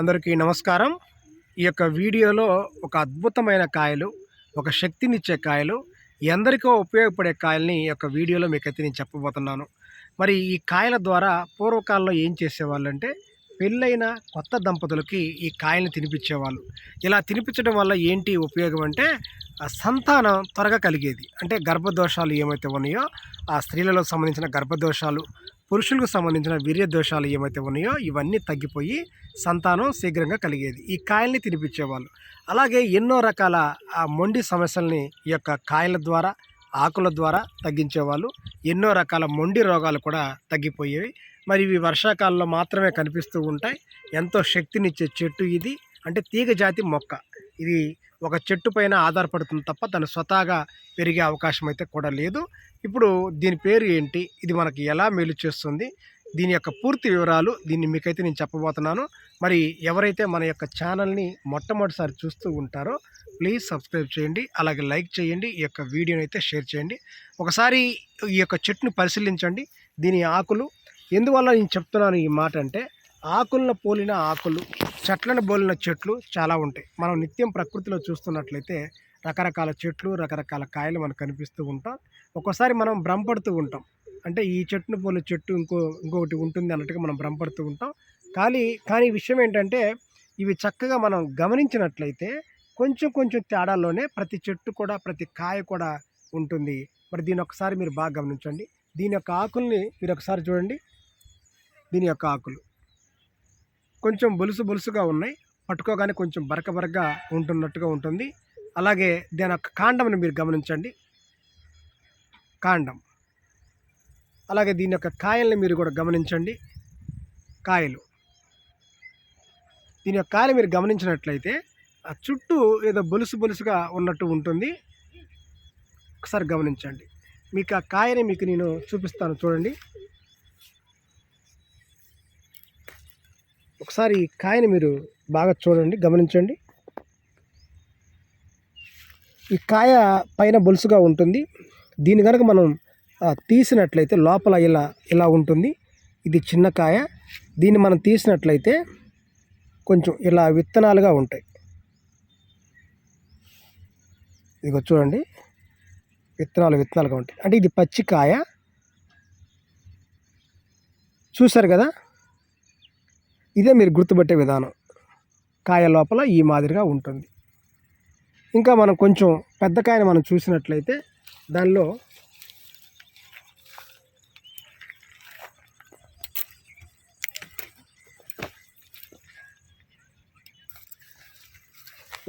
అందరికీ నమస్కారం. ఈ యొక్క వీడియోలో ఒక అద్భుతమైన కాయలు ఒక శక్తినిచ్చే కాయలు ఎందరికో ఉపయోగపడే కాయల్ని ఈ యొక్క వీడియోలో మీకైతే నేను చెప్పబోతున్నాను. మరి ఈ కాయల ద్వారా పూర్వకాలంలో ఏం చేసేవాళ్ళు అంటే పెళ్ళైన కొత్త దంపతులకి ఈ కాయల్ని తినిపించేవాళ్ళు. ఇలా తినిపించడం వల్ల ఏంటి ఉపయోగం అంటే సంతానం త్వరగా కలిగేది. అంటే గర్భదోషాలు ఏమైతే ఉన్నాయో ఆ స్త్రీలలో సంబంధించిన గర్భదోషాలు పురుషులకు సంబంధించిన వీర్య దోషాలు ఏమైతే ఉన్నాయో ఇవన్నీ తగ్గిపోయి సంతానం శీఘ్రంగా కలిగేది. ఈ కాయల్ని తినిపించేవాళ్ళు. అలాగే ఎన్నో రకాల ఆ మొండి సమస్యల్ని ఈ యొక్క కాయల ద్వారా ఆకుల ద్వారా తగ్గించేవాళ్ళు. ఎన్నో రకాల మొండి రోగాలు కూడా తగ్గిపోయేవి. మరి ఇవి వర్షాకాలంలో మాత్రమే కనిపిస్తూ ఉంటాయి. ఎంతో శక్తినిచ్చే చెట్టు ఇది. అంటే తీగ జాతి మొక్క. ఇది ఒక చెట్టు పైన ఆధారపడుతుంది తప్ప తను స్వతహాగా పెరిగే అవకాశం అయితే కూడా లేదు. ఇప్పుడు దీని పేరు ఏంటి? ఇది మనకి ఎలా మేలు చేస్తుంది? దీని యొక్క పూర్తి వివరాలు దీన్ని మీకైతే నేను చెప్పబోతున్నాను. మరి ఎవరైతే మన యొక్క ఛానల్ని మొట్టమొదటిసారి చూస్తూ ఉంటారో ప్లీజ్ సబ్స్క్రైబ్ చేయండి. అలాగే లైక్ చేయండి. ఈ యొక్క వీడియోని అయితే షేర్ చేయండి. ఒకసారి ఈ యొక్క చెట్టును పరిశీలించండి. దీని ఆకులు ఎందువల్ల నేను చెప్తున్నాను ఈ మాట అంటే ఆకులను పోలిన ఆకులు చెట్లను పోలిన చెట్లు చాలా ఉంటాయి. మనం నిత్యం ప్రకృతిలో చూస్తున్నట్లయితే రకరకాల చెట్లు రకరకాల కాయలు మనకు కనిపిస్తూ ఉంటాం ఒక్కోసారి మనం భ్రమపడుతూ ఉంటాం. అంటే ఈ చెట్టును పోలే చెట్టు ఇంకో ఇంకొకటి ఉంటుంది అన్నట్టుగా మనం భ్రమపడుతూ ఉంటాం. కానీ కానీ విషయం ఏంటంటే ఇవి చక్కగా మనం గమనించినట్లయితే కొంచెం కొంచెం తేడాల్లోనే ప్రతి చెట్టు కూడా ప్రతి కాయ కూడా ఉంటుంది. మరి దీని ఒకసారి మీరు బాగా గమనించండి. దీని యొక్క ఆకుల్ని మీరు ఒకసారి చూడండి. దీని యొక్క ఆకులు కొంచెం బొలుసు బొలుసుగా ఉన్నాయి. పట్టుకోగానే కొంచెం బరక బరకగా ఉంటున్నట్టుగా ఉంటుంది. అలాగే దాని యొక్క కాండంని మీరు గమనించండి. కాండం. అలాగే దీని యొక్క కాయల్ని మీరు కూడా గమనించండి. కాయలు. దీని యొక్క కాయలు మీరు గమనించినట్లయితే ఆ చుట్టూ ఏదో బొలుసు బొలుసుగా ఉన్నట్టు ఉంటుంది. ఒకసారి గమనించండి. మీకు ఆ కాయని మీకు నేను చూపిస్తాను చూడండి. ఒకసారి ఈ కాయని మీరు బాగా చూడండి గమనించండి. ఈ కాయ పైన బొలుసుగా ఉంటుంది. దీని కనుక మనం తీసినట్లయితే లోపల ఇలా ఇలా ఉంటుంది. ఇది చిన్న కాయ. దీన్ని మనం తీసినట్లయితే కొంచెం ఇలా విత్తనాలుగా ఉంటాయి. ఇదిగో చూడండి. విత్తనాలు విత్తనాలుగా ఉంటాయి. అంటే ఇది పచ్చికాయ చూశారు కదా? ఇదే మీరు గుర్తుపట్టే విధానం. కాయ లోపల ఈ మాదిరిగా ఉంటుంది. ఇంకా మనం కొంచెం పెద్ద కాయని మనం చూసినట్లయితే దానిలో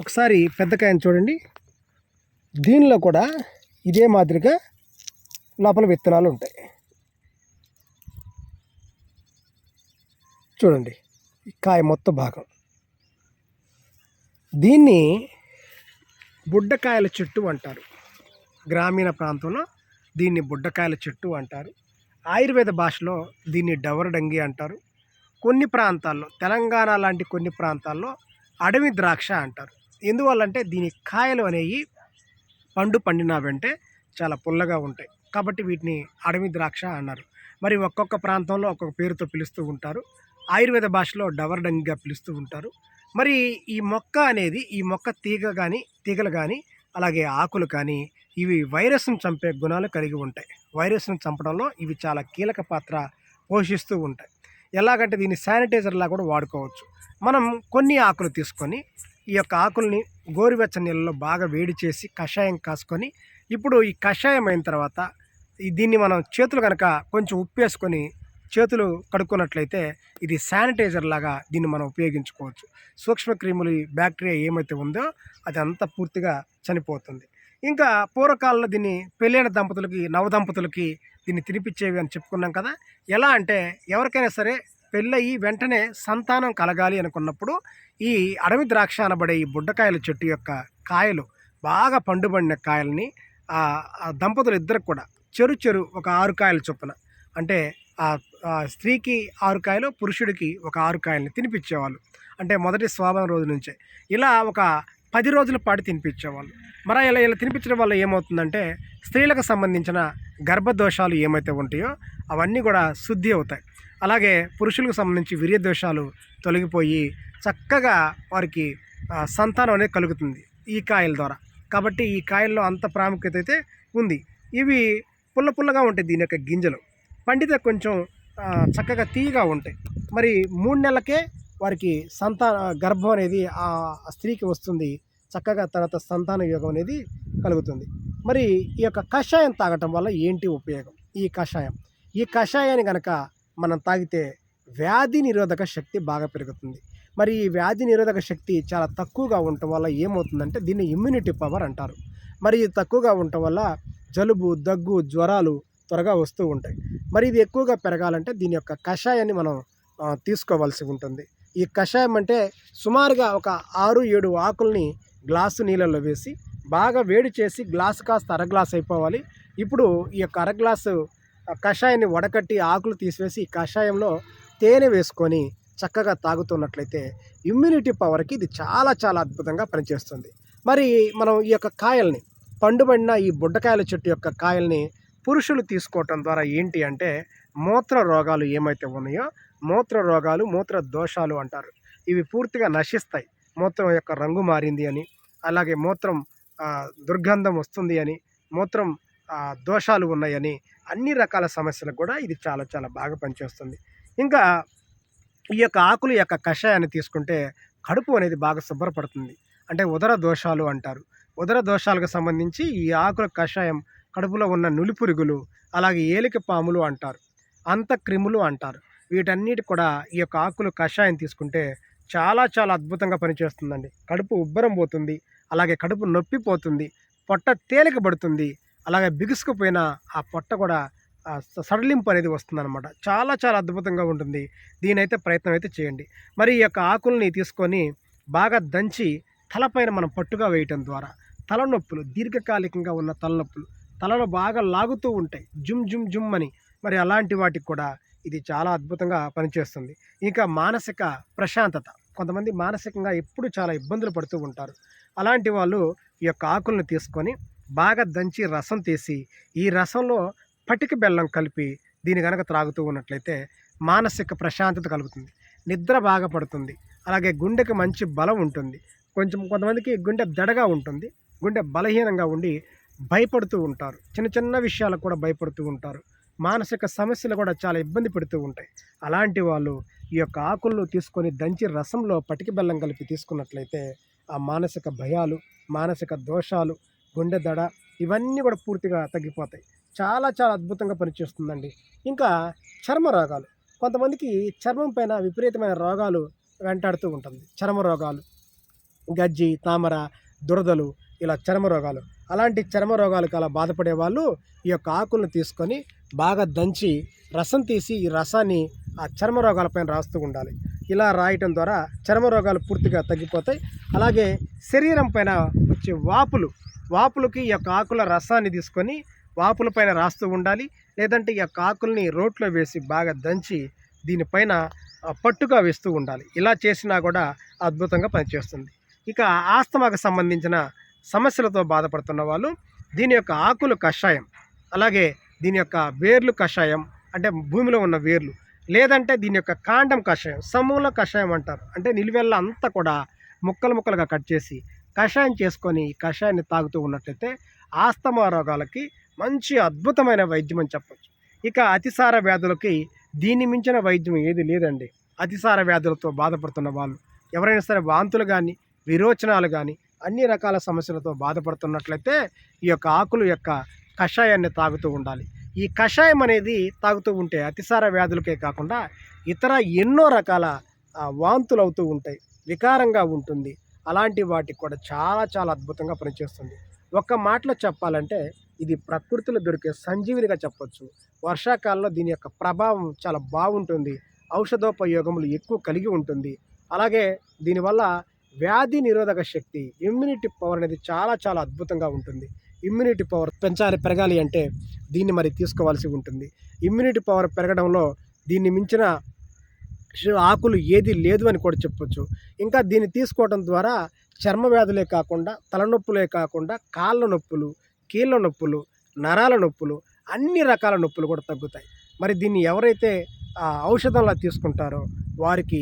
ఒకసారి పెద్ద కాయని చూడండి. దీనిలో కూడా ఇదే మాదిరిగా లోపల విత్తనాలు ఉంటాయి. చూడండి కాయ మొత్తం భాగం. దీన్ని బుడ్డకాయల చెట్టు అంటారు. గ్రామీణ ప్రాంతంలో దీన్ని బుడ్డకాయల చెట్టు అంటారు. ఆయుర్వేద భాషలో దీన్ని డవరడంగి అంటారు. కొన్ని ప్రాంతాల్లో తెలంగాణ లాంటి కొన్ని ప్రాంతాల్లో అడవి ద్రాక్ష అంటారు. ఎందువల్లంటే దీని కాయలు అనేవి పండు పండిన వెంటే చాలా పుల్లగా ఉంటాయి. కాబట్టి వీటిని అడవి ద్రాక్ష అన్నారు. మరి ఒక్కొక్క ప్రాంతంలో ఒక్కొక్క పేరుతో పిలుస్తూ ఉంటారు. ఆయుర్వేద భాషలో డవర్డంగిగా పిలుస్తూ ఉంటారు. మరి ఈ మొక్క అనేది ఈ మొక్క తీగ కానీ తీగలు కానీ అలాగే ఆకులు కానీ ఇవి వైరస్ను చంపే గుణాలు కలిగి ఉంటాయి. వైరస్ను చంపడంలో ఇవి చాలా కీలక పాత్ర పోషిస్తూ ఉంటాయి. ఎలాగంటే దీన్ని శానిటైజర్లా కూడా వాడుకోవచ్చు. మనం కొన్ని ఆకులు తీసుకొని ఈ యొక్క ఆకుల్ని గోరువెచ్చ నీళ్ళలో బాగా వేడి చేసి కషాయం కాసుకొని ఇప్పుడు ఈ కషాయం అయిన తర్వాత దీన్ని మనం చేతులు కనుక కొంచెం ఉప్పు వేసుకొని చేతులు కడుక్కున్నట్లయితే ఇది శానిటైజర్ లాగా దీన్ని మనం ఉపయోగించుకోవచ్చు. సూక్ష్మక్రిములు బ్యాక్టీరియా ఏమైతే ఉందో అది అంతా పూర్తిగా చనిపోతుంది. ఇంకా పూర్వకాలంలో దీన్ని పెళ్ళైన దంపతులకి నవదంపతులకి దీన్ని తినిపించేవి అని చెప్పుకున్నాం కదా ఎలా అంటే ఎవరికైనా సరే పెళ్ళయి వెంటనే సంతానం కలగాలి అనుకున్నప్పుడు ఈ అడవి ద్రాక్ష అనబడే ఈ బుడ్డకాయల చెట్టు యొక్క కాయలు బాగా పండుబడిన కాయలని ఆ దంపతులు ఇద్దరికి కూడా చెరు చెరు ఒక ఆరు కాయల చొప్పున అంటే స్త్రీకి ఆరు కాయలు పురుషుడికి ఒక ఆరు కాయల్ని తినిపించేవాళ్ళు. అంటే మొదటి స్వాభావం రోజు నుంచే. ఇలా ఒక పది రోజుల పాటు తినిపించేవాళ్ళు. మరి ఇలా ఇలా తినిపించడం వల్ల ఏమవుతుందంటే స్త్రీలకు సంబంధించిన గర్భదోషాలు ఏమైతే ఉంటాయో అవన్నీ కూడా శుద్ధి అవుతాయి. అలాగే పురుషులకు సంబంధించి వీర్య దోషాలు తొలగిపోయి చక్కగా వారికి సంతానం అనేది కలుగుతుంది ఈ కాయల ద్వారా. కాబట్టి ఈ కాయల్లో అంత ప్రాముఖ్యత అయితే ఉంది. ఇవి పుల్ల పుల్లగా ఉంటాయి దీని యొక్క గింజలు. పండిత కొంచెం చక్కగా తీయగా ఉంటాయి. మరి మూడు నెలలకే వారికి సంతాన గర్భం అనేది ఆ స్త్రీకి వస్తుంది. చక్కగా తర్వాత సంతాన యోగం అనేది కలుగుతుంది. మరి ఈ యొక్క కషాయం తాగటం వల్ల ఏంటి ఉపయోగం? ఈ కషాయం. ఈ కషాయాన్ని కనుక మనం తాగితే వ్యాధి నిరోధక శక్తి బాగా పెరుగుతుంది. మరి ఈ వ్యాధి నిరోధక శక్తి చాలా తక్కువగా ఉండటం వల్ల ఏమవుతుందంటే దీన్ని ఇమ్యూనిటీ పవర్ అంటారు. మరి ఇది తక్కువగా ఉండటం వల్ల జలుబు దగ్గు జ్వరాలు త్వరగా వస్తూ ఉంటాయి. మరి ఇది ఎక్కువగా పెరగాలంటే దీని యొక్క కషాయాన్ని మనం తీసుకోవాల్సి ఉంటుంది. ఈ కషాయం అంటే సుమారుగా ఒక ఆరు ఏడు ఆకుల్ని గ్లాసు నీళ్ళల్లో వేసి బాగా వేడి చేసి గ్లాసు కాస్త అర గ్లాస్ అయిపోవాలి. ఇప్పుడు ఈ యొక్క అర గ్లాసు కషాయాన్ని వడకట్టి ఆకులు తీసివేసి ఈ కషాయంలో తేనె వేసుకొని చక్కగా తాగుతున్నట్లయితే ఇమ్యూనిటీ పవర్కి ఇది చాలా చాలా అద్భుతంగా పనిచేస్తుంది. మరి మనం ఈ యొక్క కాయల్ని పండుబడిన ఈ బుడ్డకాయల చెట్టు యొక్క కాయల్ని పురుషులు తీసుకోవటం ద్వారా ఏంటి అంటే మూత్ర రోగాలు ఏమైతే ఉన్నాయో మూత్ర రోగాలు మూత్ర దోషాలు అంటారు. ఇవి పూర్తిగా నశిస్తాయి. మూత్రం యొక్క రంగు మారింది అని అలాగే మూత్రం దుర్గంధం వస్తుంది అని మూత్రం దోషాలు ఉన్నాయని అన్ని రకాల సమస్యలకు కూడా ఇది చాలా చాలా బాగా పనిచేస్తుంది. ఇంకా ఈ యొక్క ఆకులు యొక్క కషాయాన్ని తీసుకుంటే కడుపు అనేది బాగా శుభ్రపడుతుంది. అంటే ఉదర దోషాలు అంటారు. ఉదర దోషాలకు సంబంధించి ఈ ఆకుల కషాయం కడుపులో ఉన్న నులిపురుగులు అలాగే ఏలిక పాములు అంటారు. అంత క్రిములు అంటారు. వీటన్నిటి కూడా ఈ యొక్క ఆకులు కషాయం తీసుకుంటే చాలా చాలా అద్భుతంగా పనిచేస్తుందండి. కడుపు ఉబ్బరం పోతుంది అలాగే కడుపు నొప్పి పోతుంది పొట్ట తేలిక పడుతుంది అలాగే బిగుసుకుపోయిన ఆ పొట్ట కూడా సడలింపు అనేది వస్తుందన్నమాట. చాలా చాలా అద్భుతంగా ఉంటుంది. దీనైతే ప్రయత్నం అయితే చేయండి. మరి ఈ యొక్క ఆకుల్ని తీసుకొని బాగా దంచి తలపైన మనం పట్టుగా వేయటం ద్వారా తలనొప్పులు దీర్ఘకాలికంగా ఉన్న తలనొప్పులు తలలో బాగా లాగుతూ ఉంటాయి. జుమ్ జుమ్ జుమ్ అని. మరి అలాంటి వాటికి కూడా ఇది చాలా అద్భుతంగా పనిచేస్తుంది. ఇంకా మానసిక ప్రశాంతత. కొంతమంది మానసికంగా ఎప్పుడు చాలా ఇబ్బందులు పడుతూ ఉంటారు. అలాంటి వాళ్ళు ఈ యొక్క ఆకులను తీసుకొని బాగా దంచి రసం తీసి ఈ రసంలో పటిక బెల్లం కలిపి దీని కనుక త్రాగుతూ ఉన్నట్లయితే మానసిక ప్రశాంతత కలుగుతుంది. నిద్ర బాగా పడుతుంది. అలాగే గుండెకి మంచి బలం ఉంటుంది. కొంచెం కొంతమందికి గుండె దడగా ఉంటుంది. గుండె బలహీనంగా ఉండి భయపడుతూ ఉంటారు. చిన్న చిన్న విషయాలకు కూడా భయపడుతూ ఉంటారు. మానసిక సమస్యలు కూడా చాలా ఇబ్బంది పెడుతూ ఉంటాయి. అలాంటి వాళ్ళు ఈ యొక్క ఆకులను తీసుకొని దంచి రసంలో పటికి బెల్లం కలిపి తీసుకున్నట్లయితే ఆ మానసిక భయాలు మానసిక దోషాలు గుండె దడ ఇవన్నీ కూడా పూర్తిగా తగ్గిపోతాయి. చాలా చాలా అద్భుతంగా పనిచేస్తుందండి. ఇంకా చర్మ రోగాలు. కొంతమందికి చర్మం పైన విపరీతమైన రోగాలు వెంటాడుతూ ఉంటుంది. చర్మ రోగాలు గజ్జి తామర దురదలు ఇలా చర్మ రోగాలు. అలాంటి చర్మ రోగాలకు అలా బాధపడే వాళ్ళు ఈ యొక్క ఆకులను తీసుకొని బాగా దంచి రసం తీసి ఈ రసాన్ని ఆ చర్మ రోగాలపైన రాస్తూ ఉండాలి. ఇలా రాయటం ద్వారా చర్మ రోగాలు పూర్తిగా తగ్గిపోతాయి. అలాగే శరీరం పైన వచ్చే వాపులు వాపులకి ఈ యొక్క ఆకుల రసాన్ని తీసుకొని వాపుల పైన రాస్తూ ఉండాలి. లేదంటే ఈ యొక్క ఆకుల్ని రోట్లో వేసి బాగా దంచి దీనిపైన పట్టుగా వేస్తూ ఉండాలి. ఇలా చేసినా కూడా అద్భుతంగా పనిచేస్తుంది. ఇక ఆస్తమాకు సంబంధించిన సమస్యలతో బాధపడుతున్న వాళ్ళు దీని యొక్క ఆకులు కషాయం అలాగే దీని యొక్క వేర్లు కషాయం అంటే భూమిలో ఉన్న వేర్లు లేదంటే దీని యొక్క కాండం కషాయం సమూల కషాయం అంటారు. అంటే నిలువెల్ల అంతా కూడా ముక్కలు ముక్కలుగా కట్ చేసి కషాయం చేసుకొని ఈ కషాయాన్ని తాగుతూ ఉన్నట్లయితే ఆస్తమా రోగాలకి మంచి అద్భుతమైన వైద్యం అని చెప్పచ్చు. ఇక అతిసార వ్యాధులకి దీన్ని మించిన వైద్యం ఏది లేదండి. అతిసార వ్యాధులతో బాధపడుతున్న వాళ్ళు ఎవరైనా సరే వాంతులు కానీ విరోచనాలు కానీ అన్ని రకాల సమస్యలతో బాధపడుతున్నట్లయితే ఈ యొక్క ఆకులు యొక్క కషాయాన్ని తాగుతూ ఉండాలి. ఈ కషాయం అనేది తాగుతూ ఉంటే అతిసార వ్యాధులకే కాకుండా ఇతర ఎన్నో రకాల వాంతులు అవుతూ ఉంటాయి. వికారంగా ఉంటుంది. అలాంటి వాటికి కూడా చాలా చాలా అద్భుతంగా పనిచేస్తుంది. ఒక్క మాటలో చెప్పాలంటే ఇది ప్రకృతిలో దొరికే సంజీవినిగా చెప్పొచ్చు. వర్షాకాలంలో దీని యొక్క ప్రభావం చాలా బాగుంటుంది. ఔషధోపయోగములు ఎక్కువ కలిగి ఉంటుంది. అలాగే దీనివల్ల వ్యాధి నిరోధక శక్తి ఇమ్యూనిటీ పవర్ అనేది చాలా చాలా అద్భుతంగా ఉంటుంది. ఇమ్యూనిటీ పవర్ పెంచాలి పెరగాలి అంటే దీన్ని మరి తీసుకోవాల్సి ఉంటుంది. ఇమ్యూనిటీ పవర్ పెరగడంలో దీన్ని మించిన ఆకులు ఏది లేదు అని కూడా చెప్పొచ్చు. ఇంకా దీన్ని తీసుకోవడం ద్వారా చర్మ వ్యాధులే కాకుండా తలనొప్పులే కాకుండా కాళ్ళ నొప్పులు కీళ్ళ నొప్పులు నరాల నొప్పులు అన్ని రకాల నొప్పులు కూడా తగ్గుతాయి. మరి దీన్ని ఎవరైతే ఔషధంలా తీసుకుంటారో వారికి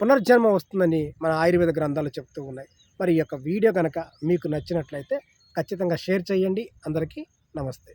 పునర్జన్మ వస్తుందని మన ఆయుర్వేద గ్రంథాలు చెప్తూ ఉన్నాయి. మరి ఈ యొక్క వీడియో కనుక మీకు నచ్చినట్లయితే ఖచ్చితంగా షేర్ చేయండి. అందరికీ నమస్తే.